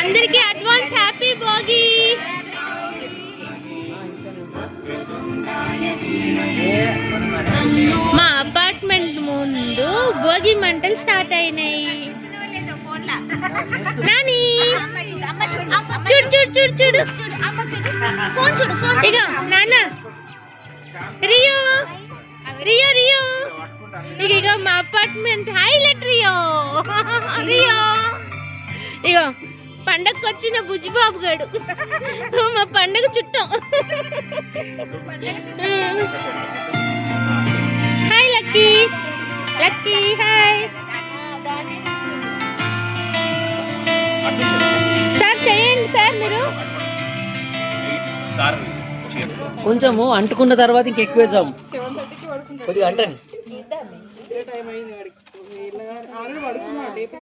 అందరికి advance happy Bhogi. మా apartment ముందు భోగి మంటలు స్టార్ట్ అయినాయి? నాని! చూడు, చూడు, చూడు చూడు. ఫోన్ ఫోన్ ఇక నాన్న. Rio Rio! రియో ఇగో పండగకు వచ్చిన బుజ్జిబాబు గడు. మా పండగ చుట్టం. Hi Lucky. Lucky hi. Sir చేయండి సార్ మీరు. సార్ కొంచెము అంటుకున్న తర్వాత ఇంకెక్కువ వేద్దాం. కొద్దిగా అంటని